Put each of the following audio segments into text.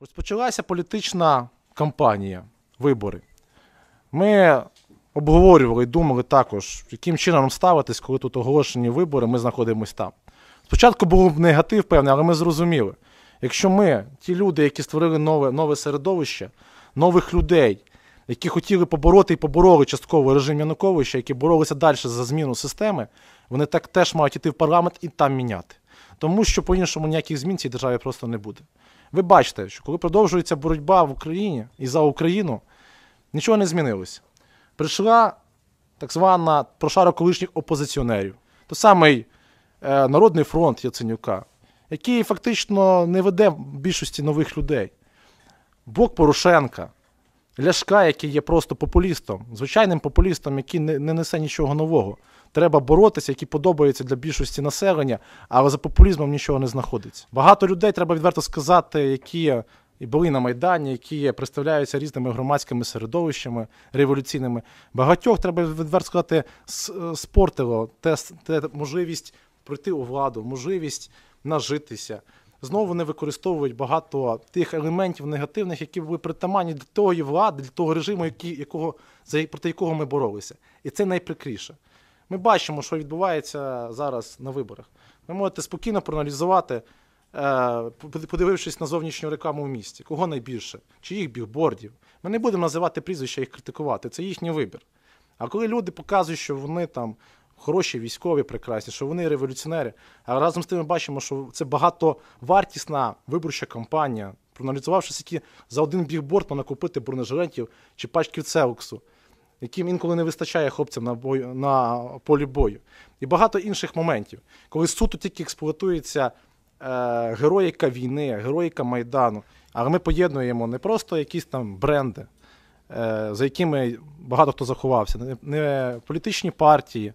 Розпочалася політична кампанія, вибори. Ми обговорювали і думали також, яким чином ставитись, коли тут оголошені вибори, ми знаходимося там. Спочатку був негатив певний, але ми зрозуміли, якщо ми, ті люди, які створили нове, нове середовище, нових людей, які хотіли побороти і побороли частково режим Януковича, які боролися далі за зміну системи, вони так теж мають іти в парламент і там міняти. Тому що по-іншому ніяких змін в цій державі просто не буде. Ви бачите, що коли продовжується боротьба в Україні і за Україну, нічого не змінилося. Прийшла так звана прошара колишніх опозиціонерів, той самий е, Народний фронт Яценюка, який фактично не веде більшості нових людей. Блок Порошенка, Ляшка, який є просто популістом, звичайним популістом, який не, не несе нічого нового. Треба боротися, які подобаються для більшості населення, але за популізмом нічого не знаходиться. Багато людей треба відверто сказати, які і були на Майдані, які представляються різними громадськими середовищами революційними. Багатьох треба відверто сказати, спортило те, те можливість пройти у владу, можливість нажитися. Знову вони використовують багато тих елементів негативних, які були притаманні для тої влади, для того режиму, який, якого, проти якого ми боролися. І це найприкріше. Ми бачимо, що відбувається зараз на виборах. Ви можете спокійно проаналізувати, е, подивившись на зовнішню рекламу в місті, кого найбільше, чиїх бігбордів. Ми не будемо називати прізвища їх критикувати, це їхній вибір. А коли люди показують, що вони там хороші військові, прекрасні, що вони революціонери, а разом з тим ми бачимо, що це багатовартісна виборча кампанія, проаналізувавши, які за один бігборд можна купити бронежилетів чи пачків цеуксу яким інколи не вистачає хлопцям на бою на полі бою, і багато інших моментів, коли суто тільки експлуатується е, героїка війни, героїка Майдану, але ми поєднуємо не просто якісь там бренди, е, за якими багато хто заховався, не політичні партії,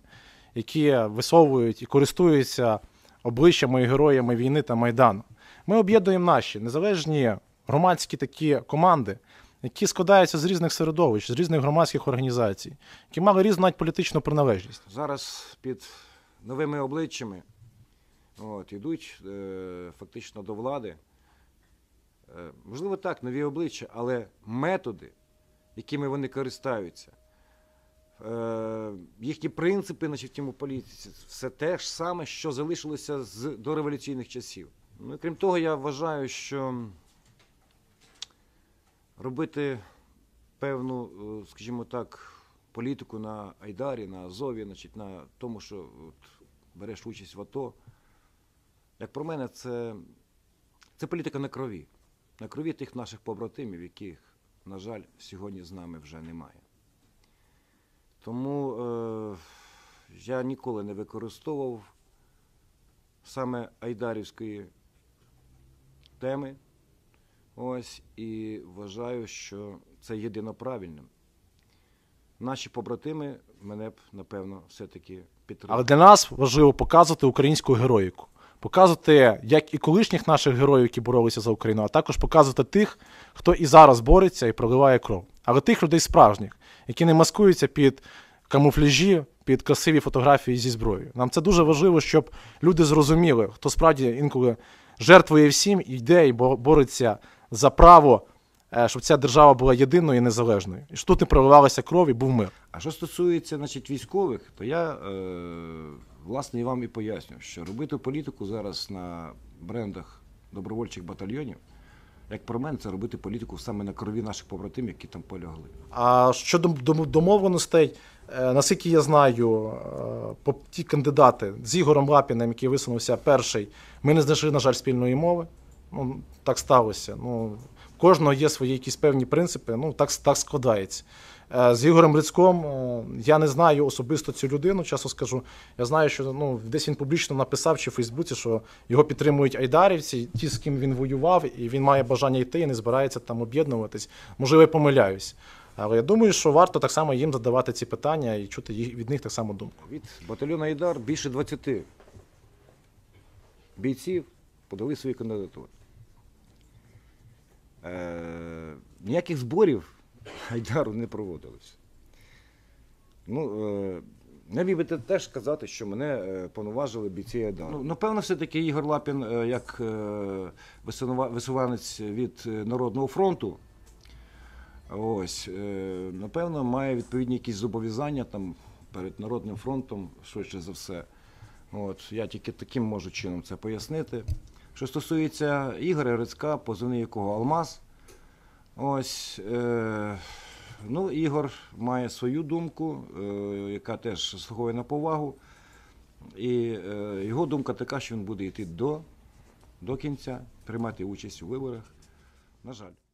які висовують і користуються обличчями і героями війни та Майдану. Ми об'єднуємо наші незалежні громадські такі команди, які складаються з різних середовищ, з різних громадських організацій, які мали різну навіть політичну приналежність. Зараз під новими обличчями от, йдуть е, фактично до влади. Е, можливо, так, нові обличчя, але методи, якими вони користаються, їхні принципи значить, в політиці, все те ж саме, що залишилося з дореволюційних часів. Ну, і крім того, я вважаю, що робити певну, е, скажімо так, політику на Айдарі, на Азові, значить, на тому, що от, береш участь в АТО. Як про мене, це, це політика на крові. На крові тих наших побратимів, яких, на жаль, сьогодні з нами вже немає. Тому е, я ніколи не використовував саме айдарівської теми. Ось і вважаю, що це єдино правильним. Наші побратими мене б, напевно, все-таки підтримали. Але для нас важливо показувати українську героїку, показувати як і колишніх наших героїв, які боролися за Україну, а також показувати тих, хто і зараз бореться і проливає кров. Але тих людей справжніх, які не маскуються під камуфляжі, під красиві фотографії зі зброєю. Нам це дуже важливо, щоб люди зрозуміли, хто справді інколи жертвує всім, і йде і бо- бореться за право, е, щоб ця держава була єдиною і незалежною. І що тут не проливалася кров і був мир. А що стосується значить, військових, то я е, власне вам і поясню, що робити політику зараз на брендах добровольчих батальйонів, як про мене, це робити політику саме на крові наших побратимів, які там полягли. А щодо домовленостей, е, наскільки я знаю, е, ті кандидати з Ігорем Лапіним, який висунувся перший, ми не знайшли, на жаль, спільної мови. Ну, так сталося. Ну, кожного є свої якісь певні принципи, ну так, так складається. Е, З Ігорем Рицьком е, я не знаю особисто цю людину, чесно скажу. Я знаю, що ну, десь він публічно написав чи в Фейсбуці, що його підтримують айдарівці, ті, з ким він воював, і він має бажання йти і не збирається там об'єднуватись. Можливо, я помиляюсь. Але я думаю, що варто так само їм задавати ці питання і чути від них так само думку. Від батальйону Айдар більше 20 бійців подали свої кандидатури. Е, ніяких зборів Айдару не проводилось. Ну, е, Не міг би те- теж сказати, що мене е, повноважили бійці Айдару. Ну, напевно, все-таки Ігор Лапін, е, як висуванець від Народного фронту, ось, напевно, має відповідні якісь зобов'язання там, перед Народним фронтом, швидше за все. От, я тільки таким можу чином це пояснити. Що стосується Ігоря Рицька, позивний якого Алмаз, ось, е, ну, Ігор має свою думку, е, яка теж заслуговує на повагу. І е, його думка така, що він буде йти до, до кінця, приймати участь у виборах. На жаль.